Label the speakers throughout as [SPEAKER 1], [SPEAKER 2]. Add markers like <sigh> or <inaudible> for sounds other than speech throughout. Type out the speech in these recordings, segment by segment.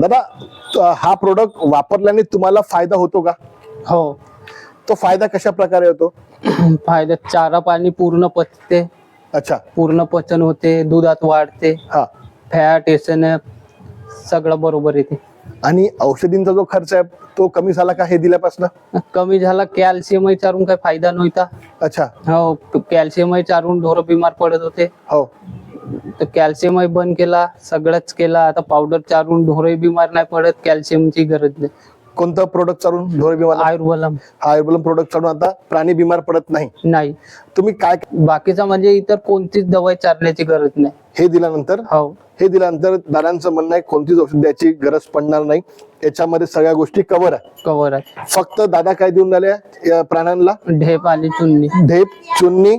[SPEAKER 1] दादा हा प्रोडक्ट वापरल्याने तुम्हाला फायदा होतो का?
[SPEAKER 2] हो.
[SPEAKER 1] तो फायदा कशा प्रकारे होतो? <clears throat>
[SPEAKER 2] फायद्यात चारा पाणी पूर्ण पचते.
[SPEAKER 1] अच्छा.
[SPEAKER 2] पूर्ण पचन होते दुधात वाढते.
[SPEAKER 1] हा.
[SPEAKER 2] फॅट एसन सगळं बरोबर येते.
[SPEAKER 1] आणि औषधींचा जो खर्च आहे तो कमी झाला का हे दिल्यापासून?
[SPEAKER 2] कमी झाला कॅल्शियम चारून काही फायदा नव्हता.
[SPEAKER 1] अच्छा.
[SPEAKER 2] हो कॅल्शियम चारून ढोर बिमार पडत होते.
[SPEAKER 1] हो.
[SPEAKER 2] तर कॅल्शियम बंद केला सगळंच केला. आता पावडर चारून ढोरही बिमार नाही पडत कॅल्शियमची गरज नाही.
[SPEAKER 1] कोणतं प्रोडक्ट चालून ढोर बिमार
[SPEAKER 2] आयुर्वलम.
[SPEAKER 1] हा आयुर्बलम प्रोडक्ट चालून आता प्राणी बिमार पडत नाही.
[SPEAKER 2] नाही.
[SPEAKER 1] तुम्ही काय
[SPEAKER 2] बाकीचा म्हणजे इतर कोणतीच दवाई चारण्याची गरज नाही.
[SPEAKER 1] हे दिल्यानंतर?
[SPEAKER 2] हो.
[SPEAKER 1] हे दिल्यानंतर दादांचं म्हणणं आहे कोणतीच औषध द्यायची गरज पडणार नाही. याच्यामध्ये सगळ्या गोष्टी कव्हर आहे.
[SPEAKER 2] कवर आहे.
[SPEAKER 1] फक्त दादा काय देऊन राहिले या प्राण्यांना?
[SPEAKER 2] ढेप आणि चुन्नी.
[SPEAKER 1] ढेप चुन्नी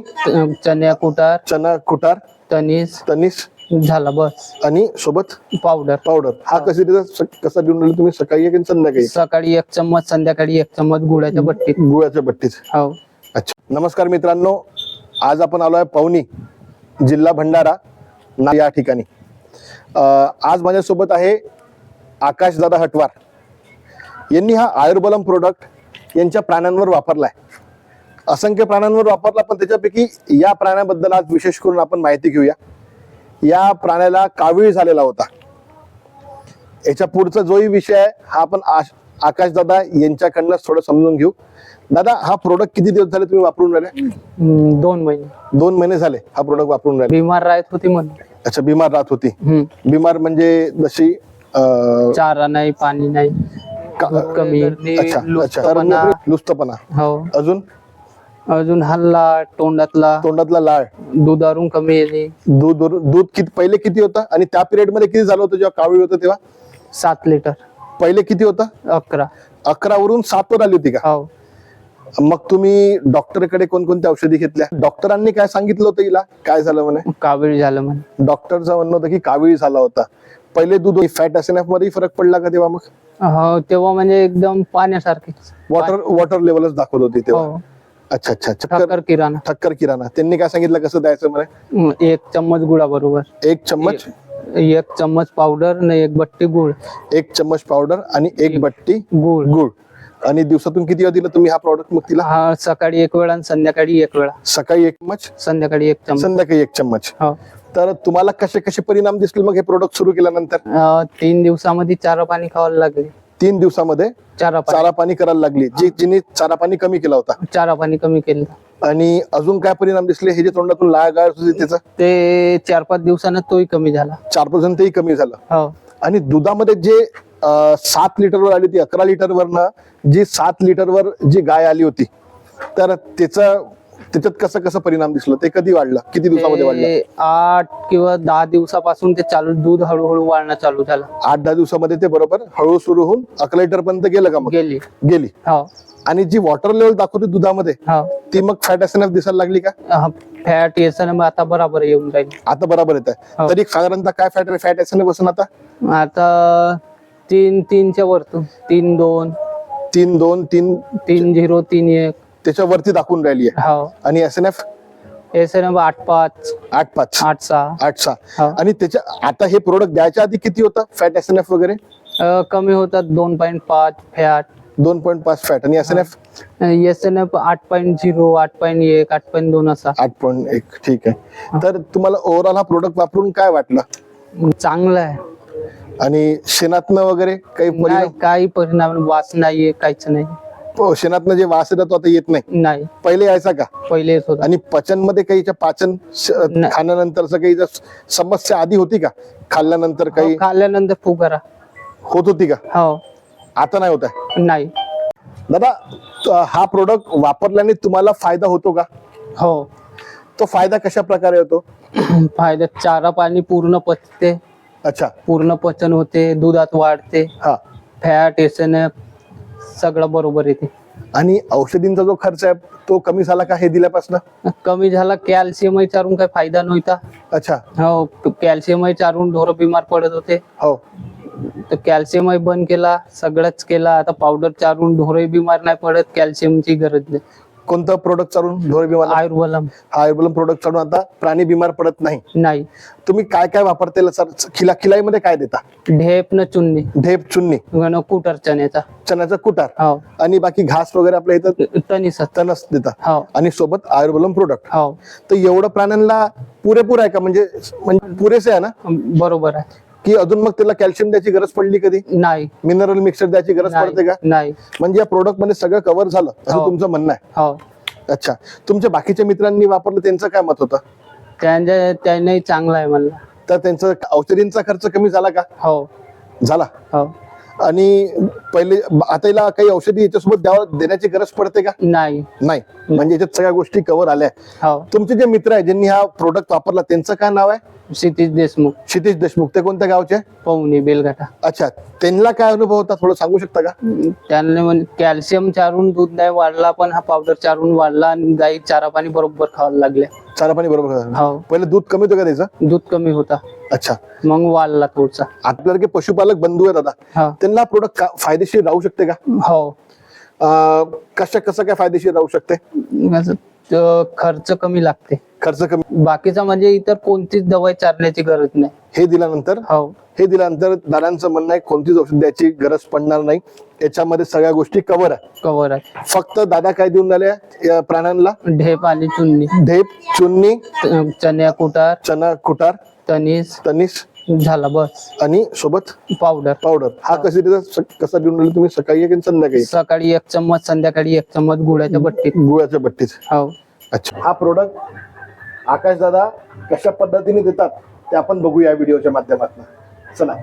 [SPEAKER 2] चण्या कुटार.
[SPEAKER 1] चना कुटार
[SPEAKER 2] तनीस
[SPEAKER 1] तनिस
[SPEAKER 2] झाला बस.
[SPEAKER 1] आणि सोबत?
[SPEAKER 2] पावडर.
[SPEAKER 1] पावडर. हा कशी देता स- कसा देऊन राहिले तुम्ही? सकाळी एक आणि संध्याकाळी
[SPEAKER 2] सकाळी एक चम्मच संध्याकाळी एक चम्मच गुळाच्या बट्टीत.
[SPEAKER 1] गुळाच्या बट्टीत.
[SPEAKER 2] हो.
[SPEAKER 1] अच्छा. नमस्कार मित्रांनो. आज आपण आलो आहे पवनी जिल्हा भंडारा ना या ठिकाणी. अं, आज माझ्यासोबत आहे आकाशदादा हटवार. यांनी हा आयुर्बलम प्रोडक्ट यांच्या प्राण्यांवर वापरलाय. असंख्य प्राण्यांवर वापरला पण त्याच्यापैकी या प्राण्याबद्दल आज विशेष करून आपण माहिती घेऊया. या प्राण्याला कावीळ झालेला होता. याच्या पुढचा जोही विषय आहे हा आपण आश- आकाशदादा यांच्याकडनं थोडं समजून घेऊ. दादा हा प्रोडक्ट किती दिवस झाले तुम्ही वापरून राहिले?
[SPEAKER 2] दोन महिने.
[SPEAKER 1] दोन महिने झाले हा प्रोडक्ट वापरून राहिले.
[SPEAKER 2] बिमार राहत होती म्हणून.
[SPEAKER 1] अच्छा बिमार राहत होती. बिमार म्हणजे जशी अं,
[SPEAKER 2] चारा नाही पाणी नाही
[SPEAKER 1] का-
[SPEAKER 2] दूध कमी
[SPEAKER 1] अच्छा अच्छा
[SPEAKER 2] लुचपणा.
[SPEAKER 1] लुस्तपणा
[SPEAKER 2] हो.
[SPEAKER 1] अजून?
[SPEAKER 2] अजून हल्ला तोंडातला.
[SPEAKER 1] तोंडातला लाळ.
[SPEAKER 2] दुधारून कमी येणे
[SPEAKER 1] दूध दूध किती पहिले किती होतं? आणि त्या पिरियडमध्ये किती झालं होतं जेव्हा कावीळ होतं तेव्हा?
[SPEAKER 2] सात लिटर
[SPEAKER 1] पहिले किती होतं?
[SPEAKER 2] अकरा.
[SPEAKER 1] अकरा वरून सात वर आली होती का?
[SPEAKER 2] हो.
[SPEAKER 1] मग तुम्ही डॉक्टरकडे कोणकोणत्या औषधी घेतल्या? डॉक्टरांनी काय सांगितलं होतं हिला? काय झालं म्हणे?
[SPEAKER 2] कावीळ झालं म्हणे.
[SPEAKER 1] डॉक्टरचं म्हणणं होतं की कावीळ झाला होता. पहिले दूध फॅट एसएनएफमध्ये फरक पडला का तेव्हा मग?
[SPEAKER 2] हो तेव्हा म्हणजे एकदम पाण्यासारखे
[SPEAKER 1] वॉटर वॉटर लेवलच दाखवत होती तेव्हा.
[SPEAKER 2] हो.
[SPEAKER 1] अच्छा अच्छा. ठक्कर
[SPEAKER 2] ठक्कर किराणा.
[SPEAKER 1] ठक्कर किराणा. त्यांनी काय सांगितलं? कसं द्यायचं
[SPEAKER 2] हम्म, एक चम्मच गुळाबरोबर.
[SPEAKER 1] एक चम्मच?
[SPEAKER 2] एक चम्मच पावडर न एक बट्टी गुळ.
[SPEAKER 1] एक चम्मच पावडर आणि एक बट्टी
[SPEAKER 2] गुळ.
[SPEAKER 1] गुळ. आणि दिवसातून किती वेळा दिला तुम्ही हा प्रॉडक्ट मग तिला?
[SPEAKER 2] हा सकाळी एक वेळा आणि संध्याकाळी एक वेळा.
[SPEAKER 1] सकाळी एक चम्मच?
[SPEAKER 2] संध्याकाळी एक चम्मच.
[SPEAKER 1] संध्याकाळी एक चम्मच.
[SPEAKER 2] हो.
[SPEAKER 1] तर तुम्हाला कसे कसे परिणाम दिसले मग हे प्रोडक्ट सुरू केल्यानंतर?
[SPEAKER 2] अं, तीन दिवसामध्ये चारा पाणी खावायला लागले.
[SPEAKER 1] तीन दिवसामध्ये
[SPEAKER 2] चारा पाणी
[SPEAKER 1] चारा पाणी करायला लागली. जी जिने चारा पाणी कमी केला होता.
[SPEAKER 2] चारा पाणी कमी केलं.
[SPEAKER 1] आणि अजून काय परिणाम दिसले? हे जे तोंडातून लाळ गाळ होती त्याचा?
[SPEAKER 2] ते चार पाच दिवसानं तोही कमी झाला.
[SPEAKER 1] चार पर्सेंट तेही कमी झालं.
[SPEAKER 2] हो.
[SPEAKER 1] आणि दुधामध्ये जे अं, सात लिटरवर आली होती अकरा लिटरवरनं जी सात लिटरवर जी गाय आली होती तर त्याचं त्याच्यात कसं कसं परिणाम दिसलं? ते कधी वाढलं? किती दिवसामध्ये वाढलं?
[SPEAKER 2] ते आठ किंवा दहा दिवसापासून ते चालू दूध हळूहळू वाढणं चालू झालं.
[SPEAKER 1] आठ दहा दिवसामध्ये ते बरोबर हळू सुरू होऊन अकरा लिटर पर्यंत गेलं का मग?
[SPEAKER 2] गेली.
[SPEAKER 1] गेली.
[SPEAKER 2] हो.
[SPEAKER 1] आणि जी वॉटर लेवल दाखवते दुधामध्ये
[SPEAKER 2] हो.
[SPEAKER 1] ती मग फॅट एस दिसायला लागली का?
[SPEAKER 2] फॅट मग आता बराबर येऊन राहील.
[SPEAKER 1] आता बरोबर येत आहे
[SPEAKER 2] हो.
[SPEAKER 1] तरी साधारणतः काय फॅट फॅट एस बसून आता?
[SPEAKER 2] आता तीन तीनच्या वरतून तीन दोन.
[SPEAKER 1] तीन दोन तीन
[SPEAKER 2] तीन झिरो तीन एक.
[SPEAKER 1] त्याच्यावरती दाखवून राहिली आहे.
[SPEAKER 2] हो.
[SPEAKER 1] आणि S N F
[SPEAKER 2] S N आठ पाच.
[SPEAKER 1] आठ पाच.
[SPEAKER 2] आठ सहा.
[SPEAKER 1] आठ सहा.
[SPEAKER 2] हो.
[SPEAKER 1] आणि त्याच्या आता हे प्रोडक्ट द्यायच्या आधी किती होतं? फॅट एस एन एफ वगैरे?
[SPEAKER 2] अं, कमी होतात दोन पॉईंट पाच फॅट.
[SPEAKER 1] दोन पॉईंट पाच फॅट. आणि S N F
[SPEAKER 2] S N F आठ पॉईंट झिरो आठ पॉईंट एक आठ पॉईंट दोन असा.
[SPEAKER 1] आठ पॉईंट एक. ठीक आहे. तर तुम्हाला ओव्हरऑल हा प्रोडक्ट वापरून काय वाटलं?
[SPEAKER 2] चांगलं आहे.
[SPEAKER 1] आणि शेणातनं वगैरे काही
[SPEAKER 2] नाही काही परिणाम वास नाहीये काहीच नाही.
[SPEAKER 1] शेणातनं जे वास येतात तो आता येत नाही.
[SPEAKER 2] नाही.
[SPEAKER 1] पहिले यायचा का?
[SPEAKER 2] पहिले येत होता.
[SPEAKER 1] आणि पचनमध्ये काही ज्या पाचन श-
[SPEAKER 2] नाही.
[SPEAKER 1] खाण्यानंतरचं काही ज्या समस्या आधी होती का? खाल्ल्यानंतर काही?
[SPEAKER 2] हो, खाल्ल्यानंतर फुगारा
[SPEAKER 1] होत होती का?
[SPEAKER 2] हो.
[SPEAKER 1] आता नाही होत आहे?
[SPEAKER 2] नाही.
[SPEAKER 1] दादा त- हा प्रोडक्ट वापरल्याने तुम्हाला फायदा होतो का?
[SPEAKER 2] हो.
[SPEAKER 1] तो फायदा कशा प्रकारे होतो? <clears throat>
[SPEAKER 2] फायद्यात चारा पाणी पूर्ण पचते.
[SPEAKER 1] अच्छा.
[SPEAKER 2] पूर्ण पचन होते दुधात वाढते.
[SPEAKER 1] हा.
[SPEAKER 2] फॅट एसन सगळं बरोबर येते
[SPEAKER 1] आणि औषधींचा जो खर्च आहे तो कमी झाला का हे दिल्यापासून?
[SPEAKER 2] कमी झाला कॅल्शियम चारून काही फायदा नव्हता.
[SPEAKER 1] अच्छा.
[SPEAKER 2] हो कॅल्शियम चारून ढोर बिमार पडत होते.
[SPEAKER 1] हो.
[SPEAKER 2] तर कॅल्शियम बंद केला सगळंच केला. आता पावडर चारून ढोरही बिमार नाही पडत कॅल्शियमची गरज नाही.
[SPEAKER 1] कोणतं प्रोडक्ट चालून ढोर बिमार
[SPEAKER 2] आयुर्वलम.
[SPEAKER 1] आयुर्वेदम प्रोडक्ट चालून आता प्राणी बिमार पडत नाही.
[SPEAKER 2] नाही.
[SPEAKER 1] तुम्ही काय काय वापरते सर? खिला खिलाईमध्ये काय देता?
[SPEAKER 2] ढेप न चुन्नी.
[SPEAKER 1] ढेप चुन्नी.
[SPEAKER 2] न कुटर चण्याचा.
[SPEAKER 1] चण्याचा कुटार.
[SPEAKER 2] हो.
[SPEAKER 1] आणि बाकी घास वगैरे आपल्या इथं
[SPEAKER 2] तनिस
[SPEAKER 1] तणस. देता.
[SPEAKER 2] हो.
[SPEAKER 1] आणि सोबत आयुर्वेदम प्रोडक्ट
[SPEAKER 2] हो.
[SPEAKER 1] तर एवढं प्राण्यांना पुरेपूर आहे का? म्हणजे म्हणजे पुरेसे आहे ना?
[SPEAKER 2] बरोबर आहे.
[SPEAKER 1] की अजून मग त्याला कॅल्शियम द्यायची गरज पडली कधी?
[SPEAKER 2] नाही.
[SPEAKER 1] मिनरल मिक्सर द्यायची गरज पडते का?
[SPEAKER 2] नाही.
[SPEAKER 1] म्हणजे या प्रोडक्टमध्ये सगळं कव्हर झालं असं
[SPEAKER 2] हो.
[SPEAKER 1] तुमचं म्हणणं आहे.
[SPEAKER 2] हो.
[SPEAKER 1] अच्छा. तुमच्या बाकीच्या मित्रांनी वापरलं त्यांचं काय मत होतं?
[SPEAKER 2] त्यांच्या त्याने चांगला आहे मला
[SPEAKER 1] तर त्यांचं औषधींचा खर्च कमी झाला का?
[SPEAKER 2] हो.
[SPEAKER 1] झाला.
[SPEAKER 2] हो.
[SPEAKER 1] आणि पहिले आता काही औषधी याच्यासोबत द्यावं देण्याची गरज पडते का?
[SPEAKER 2] नाही.
[SPEAKER 1] नाही. म्हणजे याच्यात सगळ्या गोष्टी कव्हर आल्या.
[SPEAKER 2] हो.
[SPEAKER 1] तुमचे जे मित्र आहे ज्यांनी हा प्रोडक्ट वापरला त्यांचं काय नाव आहे?
[SPEAKER 2] क्षितिज देशमुख.
[SPEAKER 1] क्षितिज देशमुख. ते कोणत्या गावचे? आहे?
[SPEAKER 2] पवनी बेलघाटा
[SPEAKER 1] अच्छा. त्यांना काय अनुभव होता? थोडं सांगू शकता का?
[SPEAKER 2] त्यांनी म्हणजे कॅल्शियम चारून दूध नाही वाढला पण हा पावडर चारून वाढला आणि गाई चारा पाणी बरोबर खायला लागले
[SPEAKER 1] चारा पाणी बरोबर.
[SPEAKER 2] हो.
[SPEAKER 1] पहिले दूध कमी होतं का त्याचं?
[SPEAKER 2] दूध कमी होता.
[SPEAKER 1] अच्छा.
[SPEAKER 2] मग वाढला थोडसा
[SPEAKER 1] आपल्याला पशुपालक बंधू आहेत दादा
[SPEAKER 2] हो.
[SPEAKER 1] त्यांना प्रोडक्ट फायदेशीर राहू शकते का?
[SPEAKER 2] हो.
[SPEAKER 1] अं, कशा कसं काय फायदेशीर राहू शकते?
[SPEAKER 2] असं खर्च कमी लागते.
[SPEAKER 1] खर्च कमी.
[SPEAKER 2] बाकीचा म्हणजे इतर कोणतीच दवाई चारण्याची गरज नाही.
[SPEAKER 1] हे दिल्यानंतर?
[SPEAKER 2] हो.
[SPEAKER 1] हे दिल्यानंतर दादांचं म्हणणं आहे कोणतीच औषध द्यायची गरज पडणार नाही. याच्यामध्ये सगळ्या गोष्टी कव्हर आहे
[SPEAKER 2] कवर आहे
[SPEAKER 1] फक्त दादा काय देऊन या प्राण्यांना?
[SPEAKER 2] ढेप आणि चुन्नी.
[SPEAKER 1] ढेप चुन्नी
[SPEAKER 2] त- चण्या कुटार.
[SPEAKER 1] चना कुटार
[SPEAKER 2] तनीस.
[SPEAKER 1] तनिस.
[SPEAKER 2] झाला बस.
[SPEAKER 1] आणि सोबत
[SPEAKER 2] पावडर.
[SPEAKER 1] पावडर. हा कशी देता कसा देऊन राहिले तुम्ही? सकाळी एक आणि संध्याकाळी
[SPEAKER 2] सकाळी एक चम्मच संध्याकाळी एक चम्मच गुळाच्या बट्टीत.
[SPEAKER 1] गुळाच्या बट्टीत.
[SPEAKER 2] हो.
[SPEAKER 1] अच्छा. हा प्रोडक्ट आकाश दादा कशा पद्धतीने देतात ते आपण बघू या व्हिडिओच्या माध्यमातून. चला.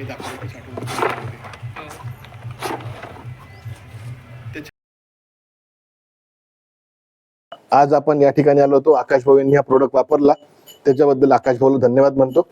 [SPEAKER 2] आणि
[SPEAKER 1] आज आपण या ठिकाणी आलो होतो. आकाश भवन ह्या हा प्रोडक्ट वापरला. त्याच्याबद्दल आकाश भाऊला धन्यवाद म्हणतो.